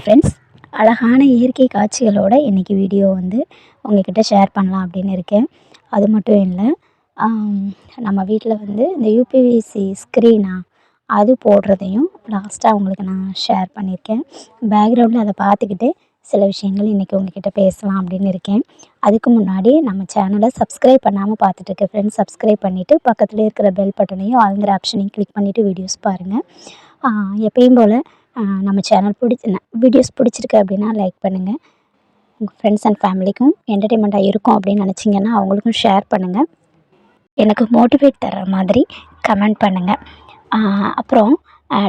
Friends அழகான இயற்கை காட்சிகளோட இன்றைக்கி வீடியோ வந்து உங்ககிட்ட ஷேர் பண்ணலாம் அப்படின்னு இருக்கேன். அது மட்டும் இல்லை நம்ம வீட்டில் வந்து இந்த யூபிவிசி ஸ்க்ரீனா அது போடுறதையும் லாஸ்ட்டாக உங்களுக்கு நான் ஷேர் பண்ணியிருக்கேன் பேக்ரவுண்டில் அதை பார்த்துக்கிட்டு சில விஷயங்கள் இன்றைக்கி உங்ககிட்ட பேசலாம் அப்படின்னு இருக்கேன். அதுக்கு முன்னாடி நம்ம சேனலை சப்ஸ்கிரைப் பண்ணாமல் பார்த்துட்டு ஃப்ரெண்ட்ஸ் சப்ஸ்கிரைப் பண்ணிவிட்டு பக்கத்தில் இருக்கிற பெல் பட்டனையும் ஆளுங்கிற ஆப்ஷனையும் கிளிக் பண்ணிவிட்டு வீடியோஸ் பாருங்கள் எப்பயும் போல் நம்ம சேனல் பிடிச்சி வீடியோஸ் பிடிச்சிருக்கு அப்படின்னா லைக் பண்ணுங்கள் உங்கள் ஃப்ரெண்ட்ஸ் அண்ட் ஃபேமிலிக்கும் என்டர்டெயின்மெண்ட்டாக இருக்கும் அப்படின்னு நினச்சிங்கன்னா அவங்களுக்கும் ஷேர் பண்ணுங்கள் எனக்கு மோட்டிவேட் தர்ற மாதிரி கமெண்ட் பண்ணுங்கள் அப்புறம்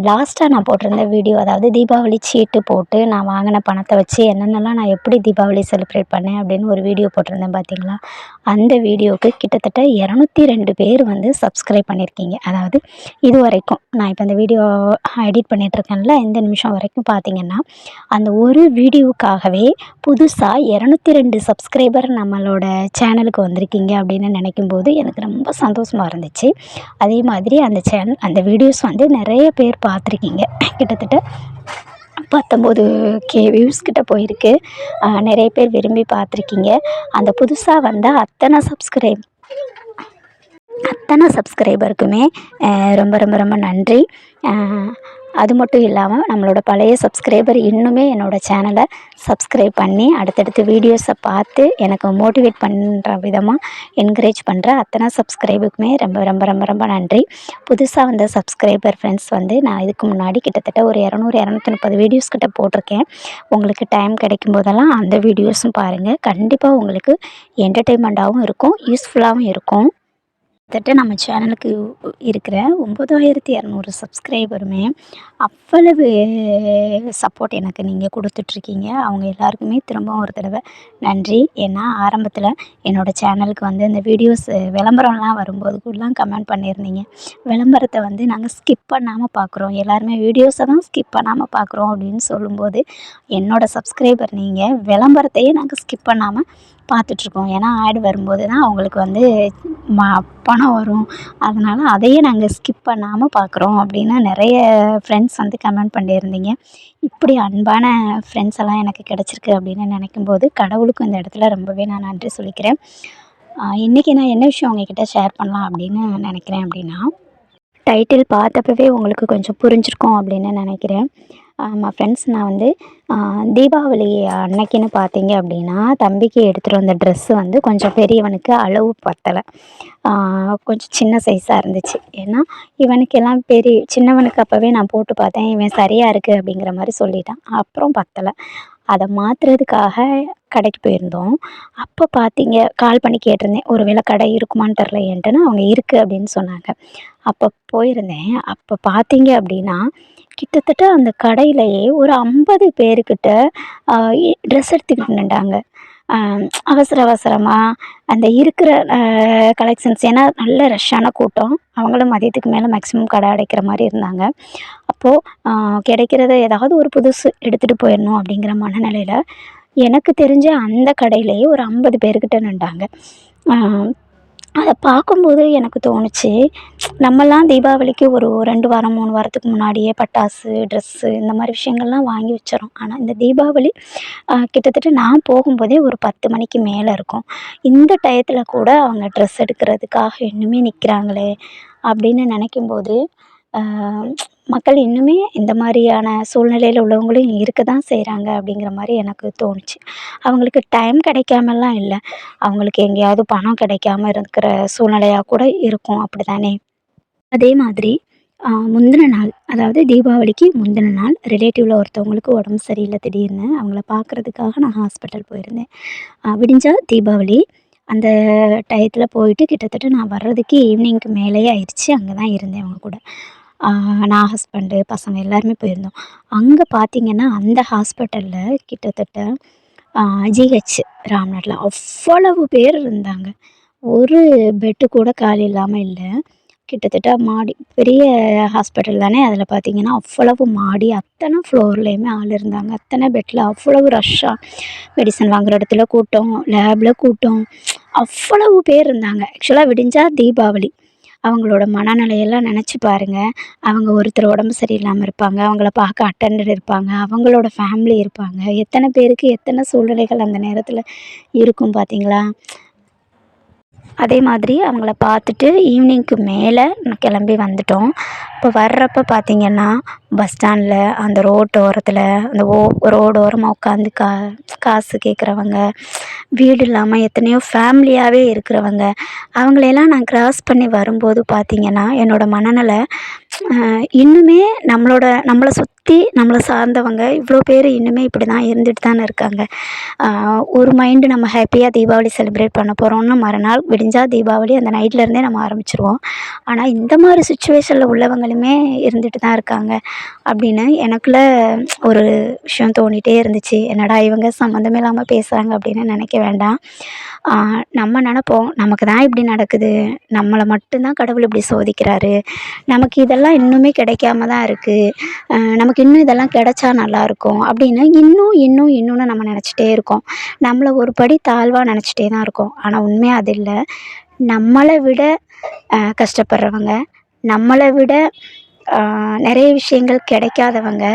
லாஸ்ட்டாக நான் போட்டிருந்த வீடியோ அதாவது தீபாவளி சீட்டு போட்டு நான் வாங்கின பணத்தை வச்சு என்னென்னலாம் நான் எப்படி தீபாவளி செலிப்ரேட் பண்ணேன் அப்படின்னு ஒரு வீடியோ போட்டிருந்தேன் பார்த்தீங்களா அந்த வீடியோவுக்கு கிட்டத்தட்ட இரநூத்தி ரெண்டு பேர் வந்து சப்ஸ்கிரைப் பண்ணியிருக்கீங்க. அதாவது இது வரைக்கும் நான் இப்போ இந்த வீடியோ எடிட் பண்ணிகிட்ருக்கேன்ல இந்த நிமிஷம் வரைக்கும் பார்த்தீங்கன்னா அந்த ஒரு வீடியோவுக்காகவே புதுசாக இரநூத்தி ரெண்டு சப்ஸ்கிரைபர் நம்மளோட சேனலுக்கு வந்திருக்கீங்க அப்படின்னு நினைக்கும் போது எனக்கு ரொம்ப சந்தோஷமாக இருந்துச்சு. அதே மாதிரி அந்த சேனல் அந்த வீடியோஸ் வந்து நிறைய பேர் பேர் பார்த்துருக்கீங்க. கிட்டத்தட்ட பத்தொம்போது கே வியூஸ் கிட்ட போயிருக்கு. நிறைய பேர் விரும்பி பார்த்துருக்கீங்க. அந்த புதுசாக வந்த அத்தனை சப்ஸ்கிரைப் அத்தனை சப்ஸ்கிரைபருக்குமே ரொம்ப ரொம்ப ரொம்ப நன்றி. அது மட்டும் இல்லாமல் நம்மளோட பழைய சப்ஸ்கிரைபர் இன்னுமே என்னோடய சேனலை சப்ஸ்கிரைப் பண்ணி அடுத்தடுத்து வீடியோஸை பார்த்து எனக்கு மோட்டிவேட் பண்ணுற விதமாக என்கரேஜ் பண்ணுற அத்தனை சப்ஸ்கிரைபுக்குமே ரொம்ப ரொம்ப ரொம்ப ரொம்ப நன்றி. புதுசாக வந்த சப்ஸ்கிரைபர் ஃப்ரெண்ட்ஸ் வந்து நான் இதுக்கு முன்னாடி கிட்டத்தட்ட ஒரு இரநூறு இரநூத்தி முப்பது வீடியோஸ் கிட்ட போட்டிருக்கேன். உங்களுக்கு டைம் கிடைக்கும் போதெல்லாம் அந்த வீடியோஸும் பாருங்கள் கண்டிப்பாக உங்களுக்கு என்டர்டெயின்மெண்ட்டாகவும் இருக்கும் யூஸ்ஃபுல்லாகவும் இருக்கும். கிட்டத்தட்ட நம்ம சேனலுக்கு இருக்கிற ஒம்பதாயிரத்தி இரநூறு சப்ஸ்கிரைபருமே அவ்வளவு சப்போர்ட் எனக்கு நீங்கள் கொடுத்துட்ருக்கீங்க. அவங்க எல்லாருக்குமே திரும்பவும் ஒரு தடவை நன்றி. ஏன்னா ஆரம்பத்தில் என்னோடய சேனலுக்கு வந்து இந்த வீடியோஸ் விளம்பரம்லாம் வரும்போது கூடலாம் கமெண்ட் பண்ணியிருந்தீங்க. விளம்பரத்தை வந்து நாங்கள் ஸ்கிப் பண்ணாமல் பார்க்குறோம் எல்லாருமே வீடியோஸை தான் ஸ்கிப் பண்ணாமல் பார்க்குறோம் அப்படின்னு சொல்லும்போது என்னோடய சப்ஸ்கிரைபர் நீங்கள் விளம்பரத்தையே நாங்கள் ஸ்கிப் பண்ணாமல் பார்த்துட்ருக்கோம். ஏன்னா ஆடு வரும்போது தான் அவங்களுக்கு வந்து ம பணம் வரும். அதனால் அதையே நாங்கள் ஸ்கிப் பண்ணாமல் பார்க்குறோம் அப்படின்னு நிறைய ஃப்ரெண்ட்ஸ் வந்து கமெண்ட் பண்ணியிருந்தீங்க. இப்படி அன்பான ஃப்ரெண்ட்ஸ் எல்லாம் எனக்கு கிடச்சிருக்கு அப்படின்னு நினைக்கும்போது கடவுளுக்கும் இந்த இடத்துல ரொம்பவே நான் நன்றி சொல்லிக்கிறேன். இன்றைக்கி நான் என்ன விஷயம் உங்ககிட்ட ஷேர் பண்ணலாம் அப்படின்னு நினைக்கிறேன் அப்படின்னா டைட்டில் பார்த்தப்பவே உங்களுக்கு கொஞ்சம் புரிஞ்சிருக்கும் அப்படின்னு நினைக்கிறேன். ஆமாம் ஃப்ரெண்ட்ஸ் நான் வந்து தீபாவளி அன்னைக்குன்னு பார்த்தீங்க அப்படின்னா தம்பிக்கு எடுத்துகிட்டு வந்த ட்ரெஸ்ஸு வந்து கொஞ்சம் பெரியவனுக்கு அளவு பத்தலை. கொஞ்சம் சின்ன சைஸாக இருந்துச்சு. ஏன்னா இவனுக்கு எல்லாம் பெரிய சின்னவனுக்கு அப்போவே நான் போட்டு பார்த்தேன் இவன் சரியாக இருக்குது அப்படிங்கிற மாதிரி சொல்லிட்டான். அப்புறம் பத்தலை. அதை மாற்றுறதுக்காக கடைக்கு போயிருந்தோம். அப்போ பார்த்தீங்க கால் பண்ணி கேட்டிருந்தேன் ஒரு வேளை கடை இருக்குமான்னு தெரில அவங்க இருக்குது அப்படின்னு சொன்னாங்க. அப்போ போயிருந்தேன். அப்போ பார்த்தீங்க அப்படின்னா கிட்டத்தட்ட அந்த கடையிலேயே ஒரு ஐம்பது பேருக்கிட்ட ட்ரெஸ் எடுத்துக்கிட்டு நின்றாங்க அவசர அவசரமாக அந்த இருக்கிற கலெக்ஷன்ஸ் ஏன்னா நல்ல ரஷ்ஷான கூட்டம். அவங்களும் மதியத்துக்கு மேலே மேக்ஸிமம் கடை அடைக்கிற மாதிரி இருந்தாங்க. அப்போது கிடைக்கிறத ஏதாவது ஒரு புதுசு எடுத்துகிட்டு போயிடணும் அப்படிங்கிற மனநிலையில் எனக்கு தெரிஞ்ச அந்த கடையிலேயே ஒரு ஐம்பது பேர்கிட்ட நின்றாங்க. அதை பார்க்கும்போது எனக்கு தோணுச்சு நம்மலாம் தீபாவளிக்கு ஒரு ரெண்டு வாரம் மூணு வாரத்துக்கு முன்னாடியே பட்டாசு ட்ரெஸ்ஸு இந்த மாதிரி விஷயங்கள்லாம் வாங்கி வச்சிடறோம். ஆனால் இந்த தீபாவளி கிட்டத்தட்ட நான் போகும்போதே ஒரு பத்து மணிக்கு மேலே இருக்கும். இந்த டயத்தில் கூட அவங்க ட்ரெஸ் எடுக்கிறதுக்காக இன்னுமே நிற்கிறாங்களே அப்படின்னு நினைக்கும்போது மக்கள் இன்னுமே இந்த மாதிரியான சூழ்நிலையில் உள்ளவங்களும் இருக்க தான் செய்கிறாங்க அப்படிங்கிற மாதிரி எனக்கு தோணுச்சு. அவங்களுக்கு டைம் கிடைக்காமலாம் இல்லை. அவங்களுக்கு எங்கேயாவது பணம் கிடைக்காம இருக்கிற சூழ்நிலையாக கூட இருக்கும். அப்படி தானே அதே மாதிரி முந்தின நாள் அதாவது தீபாவளிக்கு முந்தின நாள் ரிலேட்டிவில் ஒருத்தவங்களுக்கு உடம்பு சரியில்லை திடீர்னு அவங்கள பார்க்குறதுக்காக நான் ஹாஸ்பிட்டல் போயிருந்தேன். விடிஞ்சால் தீபாவளி. அந்த டயத்தில் போயிட்டு கிட்டத்தட்ட நான் வர்றதுக்கு ஈவினிங்க்கு மேலேயே ஆயிடுச்சு. அங்கே தான் இருந்தேன் அவங்க கூட. நான் ஹஸ்பண்டு பசங்க எல்லாருமே போயிருந்தோம். அங்கே பார்த்தீங்கன்னா அந்த ஹாஸ்பிட்டலில் கிட்டத்தட்ட ஜிஹெச் ராம்நாட்டில் அவ்வளவு பேர் இருந்தாங்க. ஒரு பெட்டு கூட காலி இல்லாமல் இல்லை. கிட்டத்தட்ட மாடி பெரிய ஹாஸ்பிட்டல் தானே. அதில் பார்த்தீங்கன்னா அவ்வளவு மாடி அத்தனை ஃப்ளோர்லேயுமே ஆள் இருந்தாங்க. அத்தனை பெட்டில் அவ்வளவு ரஷ்ஷாக மெடிசன் வாங்குகிற இடத்துல கூட்டம் லேபில் கூட்டம் அவ்வளவு பேர் இருந்தாங்க. ஆக்சுவலாக விடிஞ்சால் தீபாவளி. அவங்களோட மனநிலையெல்லாம் நினச்சி பாருங்கள் அவங்க ஒருத்தர் உடம்பு சரியில்லாமல் இருப்பாங்க. அவங்கள பார்க்க அட்டெண்டர் இருப்பாங்க. அவங்களோட ஃபேமிலி இருப்பாங்க. எத்தனை பேருக்கு எத்தனை சூழ்நிலைகள் அந்த நேரத்தில் இருக்கும் பார்த்தீங்களா அதே மாதிரி அவங்கள பார்த்துட்டு ஈவினிங்க்கு மேலே கிளம்பி வந்துட்டோம். இப்போ வர்றப்போ பார்த்திங்கன்னா பஸ் ஸ்டாண்டில் அந்த ரோட்டு ஓரத்தில் அந்த ஓ ரோடு ஓரமாக உட்காந்து கா காசு கேட்குறவங்க வீடு இல்லாமல் எத்தனையோ ஃபேமிலியாகவே இருக்கிறவங்க அவங்களையெல்லாம் நான் க்ராஸ் பண்ணி வரும்போது பார்த்திங்கன்னா என்னோடய மனநிலை இன்னுமே நம்மளோட நம்மளை சுத் சுற்றி நம்மளை சார்ந்தவங்க இவ்வளோ பேர் இன்னுமே இப்படி தான் இருந்துட்டு தானே இருக்காங்க. ஒரு மைண்டு நம்ம ஹாப்பியாக தீபாவளி செலிப்ரேட் பண்ண போகிறோம்னு மறுநாள் விடிஞ்சால் தீபாவளி அந்த நைட்லேருந்தே நம்ம ஆரம்பிச்சிருவோம். ஆனால் இந்த மாதிரி சுச்சுவேஷனில் உள்ளவங்களுமே இருந்துட்டு தான் இருக்காங்க அப்படின்னு எனக்குள்ளே ஒரு விஷயம் தோணிகிட்டே இருந்துச்சு. என்னடா இவங்க சம்மந்தமே இல்லாமல் பேசுகிறாங்க அப்படின்னு நினைக்க வேண்டாம். நம்ம நினப்போம் நமக்கு தான் இப்படி நடக்குது. நம்மளை மட்டும்தான் கடவுள் இப்படி சோதிக்கிறாரு. நமக்கு இதெல்லாம் இன்னுமே கிடைக்காம தான் இருக்குது நமக்கு இன்னும் இதெல்லாம் கிடச்சா நல்லாயிருக்கும் அப்படின்னு இன்னும் இன்னும் இன்னும்னு நம்ம நினச்சிட்டே இருக்கோம். நம்மளை ஒரு படி தாழ்வாக நினச்சிட்டே தான் இருக்கோம். ஆனால் உண்மையாக அது இல்லை. நம்மளை விட கஷ்டப்படுறவங்க நம்மளை விட நிறைய விஷயங்கள் கிடைக்காதவங்க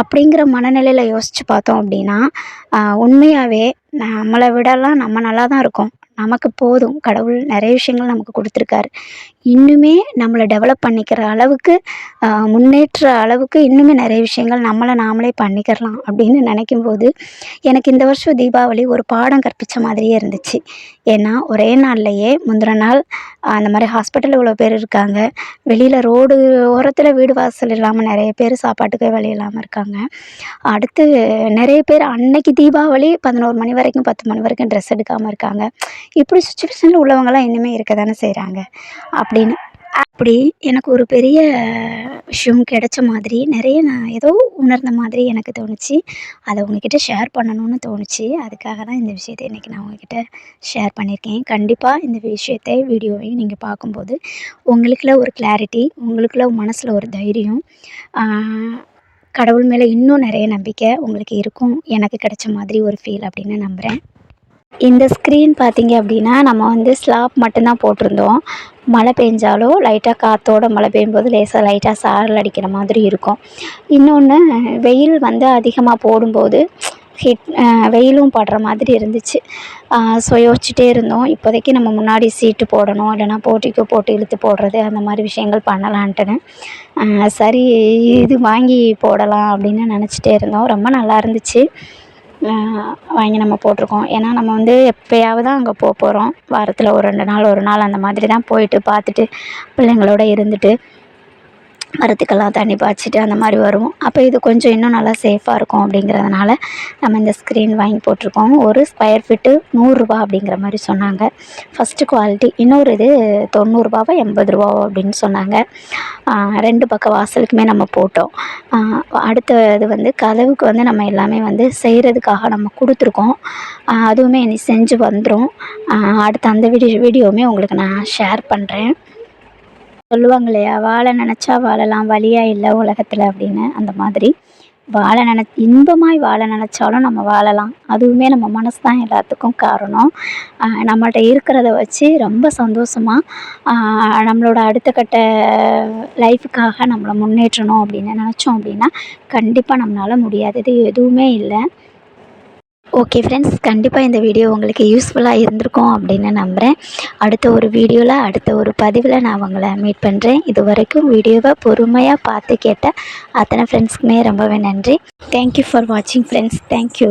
அப்படிங்கிற மனநிலையில் யோசித்து பார்த்தோம் அப்படின்னா உண்மையாகவே நம்மளை விடலாம் நம்ம நல்லா தான் இருக்கோம். நமக்கு போதும். கடவுள் நிறைய விஷயங்கள் நமக்கு கொடுத்துருக்காரு. இன்னுமே நம்மளை டெவலப் பண்ணிக்கிற அளவுக்கு முன்னேற்ற அளவுக்கு இன்னுமே நிறைய விஷயங்கள் நம்மளை நாமளே பண்ணிக்கிறலாம் அப்படின்னு நினைக்கும் போது எனக்கு இந்த வருஷம் தீபாவளி ஒரு பாடம் கற்பித்த மாதிரியே இருந்துச்சு. ஏன்னா ஒரே நாள்லையே முந்தின நாள் அந்த மாதிரி ஹாஸ்பிட்டலில் இவ்வளோ பேர் இருக்காங்க. வெளியில் ரோடு ஓரத்தில் வீடு வாசல் இல்லாமல் நிறைய பேர் சாப்பாட்டுக்கு வழி இல்லாமல் இருக்காங்க. அடுத்து நிறைய பேர் அன்னைக்கு தீபாவளி பதினோரு மணி வரைக்கும் பத்து மணி வரைக்கும் ட்ரெஸ் எடுக்காமல் இருக்காங்க. இப்படி சுச்சுவேஷனில் உள்ளவங்களாம் இன்னுமே இருக்க தானே செய்கிறாங்க அப்படின்னு. அப்படி எனக்கு ஒரு பெரிய விஷயம் கிடைச்ச மாதிரி நிறைய நான் ஏதோ உணர்ந்த மாதிரி எனக்கு தோணுச்சு. அதை உங்ககிட்ட ஷேர் பண்ணணும்னு தோணுச்சு. அதுக்காக தான் இந்த விஷயத்தை இன்றைக்கி நான் உங்ககிட்ட ஷேர் பண்ணியிருக்கேன். கண்டிப்பாக இந்த விஷயத்தை வீடியோவையும் நீங்கள் பார்க்கும்போது உங்களுக்குள்ள ஒரு கிளாரிட்டி உங்களுக்குள்ள மனசில் ஒரு தைரியம் கடவுள் மேலே இன்னும் நிறைய நம்பிக்கை உங்களுக்கு இருக்கும். எனக்கு கிடைச்ச மாதிரி ஒரு ஃபீல் அப்படின்னு நம்புகிறேன் இந்த ஸ்க்ரீன் பார்த்தீங்க அப்படின்னா நம்ம வந்து ஸ்லாப் மட்டும்தான் போட்டிருந்தோம். மழை பெஞ்சாலோ லைட்டாக காற்றோட மழை பெய்யும்போது லேசாக லைட்டாக சாரல் அடிக்கிற மாதிரி இருக்கும். இன்னொன்று வெயில் வந்து அதிகமாக போடும்போது ஹிட் வெயிலும் படுற மாதிரி இருந்துச்சு. ஸோ யோசிச்சுட்டே இருந்தோம். இப்போதைக்கு நம்ம முன்னாடி சீட்டு போடணும் இல்லைனா போட்டிக்கு போட்டு இழுத்து போடுறது அந்த மாதிரி விஷயங்கள் பண்ணலான்ட்டுன்னு. சரி இது வாங்கி போடலாம் அப்படின்னு நினச்சிட்டே இருந்தோம். ரொம்ப நல்லா இருந்துச்சு. வாங்கி நம்ம போட்டிருக்கோம். ஏன்னா நம்ம வந்து எப்போயாவது தான் அங்கே போக போகிறோம் வாரத்தில் ஒரு ரெண்டு நாள் ஒரு நாள் அந்த மாதிரி தான் போயிட்டு பார்த்துட்டு பிள்ளைங்களோட இருந்துட்டு மரத்துக்கெல்லாம் தண்ணி பாய்ச்சிட்டு அந்த மாதிரி வருவோம். அப்போ இது கொஞ்சம் இன்னும் நல்லா சேஃபாக இருக்கும் அப்படிங்கிறதுனால நம்ம இந்த ஸ்க்ரீன் வாங்கி போட்டிருக்கோம். ஒரு ஸ்கொயர் ஃபீட்டு நூறுரூபா அப்படிங்கிற மாதிரி சொன்னாங்க. ஃபஸ்ட்டு குவாலிட்டி இன்னொரு இது தொண்ணூறுரூபாவோ எண்பது ரூபாவோ அப்படின்னு சொன்னாங்க. ரெண்டு பக்கம் வாசலுக்குமே நம்ம போட்டோம். அடுத்த இது வந்து கதவுக்கு வந்து நம்ம எல்லாமே வந்து செய்கிறதுக்காக நம்ம கொடுத்துருக்கோம். அதுவுமே இனி செஞ்சு வந்துடும் அடுத்த அந்த வீடியோ வீடியோவுமே உங்களுக்கு நான் ஷேர் பண்ணுறேன் சொல்லுவாங்க இல்லையா வாழ நினச்சா வாழலாம் வழியாக இல்லை உலகத்தில் அப்படின்னு அந்த மாதிரி. வாழ நின இன்பமாய் வாழ நினச்சாலும் நம்ம வாழலாம். அதுவுமே நம்ம மனசு தான் எல்லாத்துக்கும் காரணம். நம்மள்கிட்ட இருக்கிறத வச்சு ரொம்ப சந்தோஷமாக நம்மளோட அடுத்த கட்ட லைஃபுக்காக நம்மளை முன்னேற்றணும் அப்படின்னு நினச்சோம் அப்படின்னா கண்டிப்பாக நம்மளால் முடியாதது எதுவுமே இல்லை. ஓகே ஃப்ரெண்ட்ஸ் கண்டிப்பாக இந்த வீடியோ உங்களுக்கு யூஸ்ஃபுல்லாக இருந்திருக்கும் அப்படின்னு நம்புகிறேன் அடுத்த ஒரு வீடியோவில் அடுத்த ஒரு பதிவில் நான் உங்களை மீட் பண்ணுறேன் இது வரைக்கும் வீடியோவை பொறுமையாக பார்த்து கேட்ட அத்தனை ஃப்ரெண்ட்ஸ்க்குமே ரொம்பவே நன்றி. தேங்க்யூ ஃபார் வாட்சிங் ஃப்ரெண்ட்ஸ் தேங்க்யூ